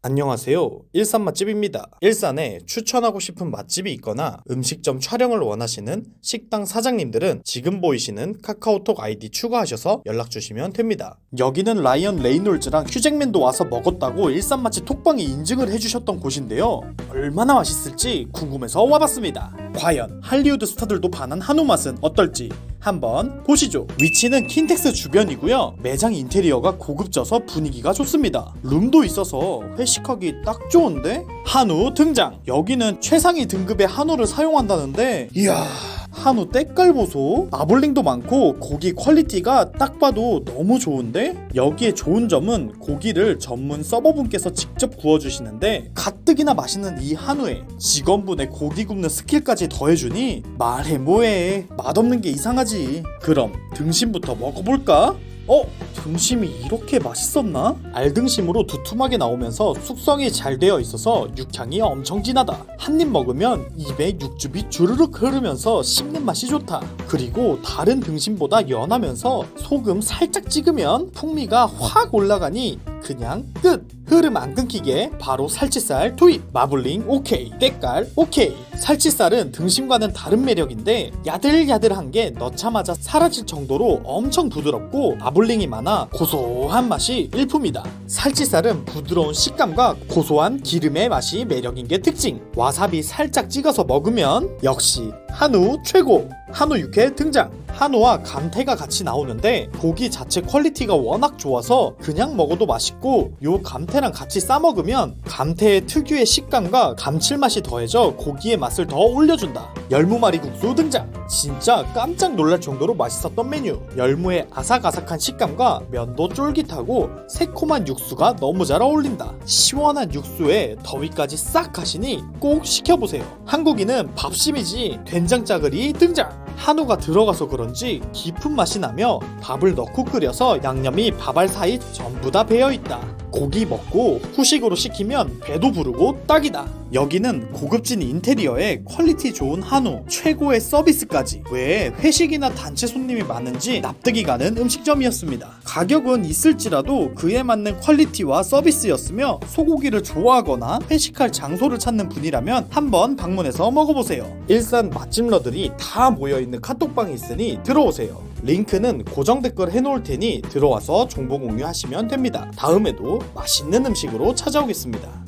안녕하세요. 일산 맛집입니다. 일산에 추천하고 싶은 맛집이 있거나 음식점 촬영을 원하시는 식당 사장님들은 지금 보이시는 카카오톡 아이디 추가하셔서 연락 주시면 됩니다. 여기는 라이언 레이놀즈랑 휴잭맨도 와서 먹었다고 일산 맛집 톡방이 인증을 해주셨던 곳인데요. 얼마나 맛있을지 궁금해서 와봤습니다. 과연 할리우드 스타들도 반한 한우 맛은 어떨지 한번 보시죠. 위치는 킨텍스 주변이고요. 매장 인테리어가 고급져서 분위기가 좋습니다. 룸도 있어서 회식하기 딱 좋은데? 한우 등장. 여기는 최상위 등급의 한우를 사용한다는데 이야. 한우 때깔 보소. 마블링도 많고 고기 퀄리티가 딱 봐도 너무 좋은데? 여기에 좋은 점은 고기를 전문 서버분께서 직접 구워주시는데 가뜩이나 맛있는 이 한우에 직원분의 고기 굽는 스킬까지 더해주니 말해 뭐해. 맛없는 게 이상하지. 그럼 등심부터 먹어볼까? 어? 등심이 이렇게 맛있었나? 알등심으로 두툼하게 나오면서 숙성이 잘 되어 있어서 육향이 엄청 진하다. 한 입 먹으면 입에 육즙이 주르륵 흐르면서 씹는 맛이 좋다. 그리고 다른 등심보다 연하면서 소금 살짝 찍으면 풍미가 확 올라가니 그냥 끝! 흐름 안 끊기게 바로 살치살 투입! 마블링 오케이! 때깔 오케이! 살치살은 등심과는 다른 매력인데 야들야들한 게 넣자마자 사라질 정도로 엄청 부드럽고 마블링이 많아 고소한 맛이 일품이다. 살치살은 부드러운 식감과 고소한 기름의 맛이 매력인 게 특징. 와사비 살짝 찍어서 먹으면 역시 한우 최고! 한우 육회 등장! 한우와 감태가 같이 나오는데 고기 자체 퀄리티가 워낙 좋아서 그냥 먹어도 맛있고 요 감태랑 같이 싸 먹으면 감태의 특유의 식감과 감칠맛이 더해져 고기의 맛을 더 올려준다. 열무말이 국수 등장. 진짜 깜짝 놀랄 정도로 맛있었던 메뉴. 열무의 아삭아삭한 식감과 면도 쫄깃하고 새콤한 육수가 너무 잘 어울린다. 시원한 육수에 더위까지 싹 가시니 꼭 시켜보세요. 한국인은 밥심이지 된장 짜글이 등장. 한우가 들어가서 그런지 깊은 맛이 나며 밥을 넣고 끓여서 양념이 밥알 사이 전부 다 배어 있다. 고기 먹고 후식으로 시키면 배도 부르고 딱이다. 여기는 고급진 인테리어에 퀄리티 좋은 한우, 최고의 서비스까지. 왜 회식이나 단체 손님이 많은지 납득이 가는 음식점이었습니다. 가격은 있을지라도 그에 맞는 퀄리티와 서비스였으며 소고기를 좋아하거나 회식할 장소를 찾는 분이라면 한번 방문해서 먹어보세요. 일산 맛집러들이 다 모여있는 카톡방이 있으니 들어오세요. 링크는 고정 댓글 해놓을 테니 들어와서 정보 공유하시면 됩니다. 다음에도 맛있는 음식으로 찾아오겠습니다.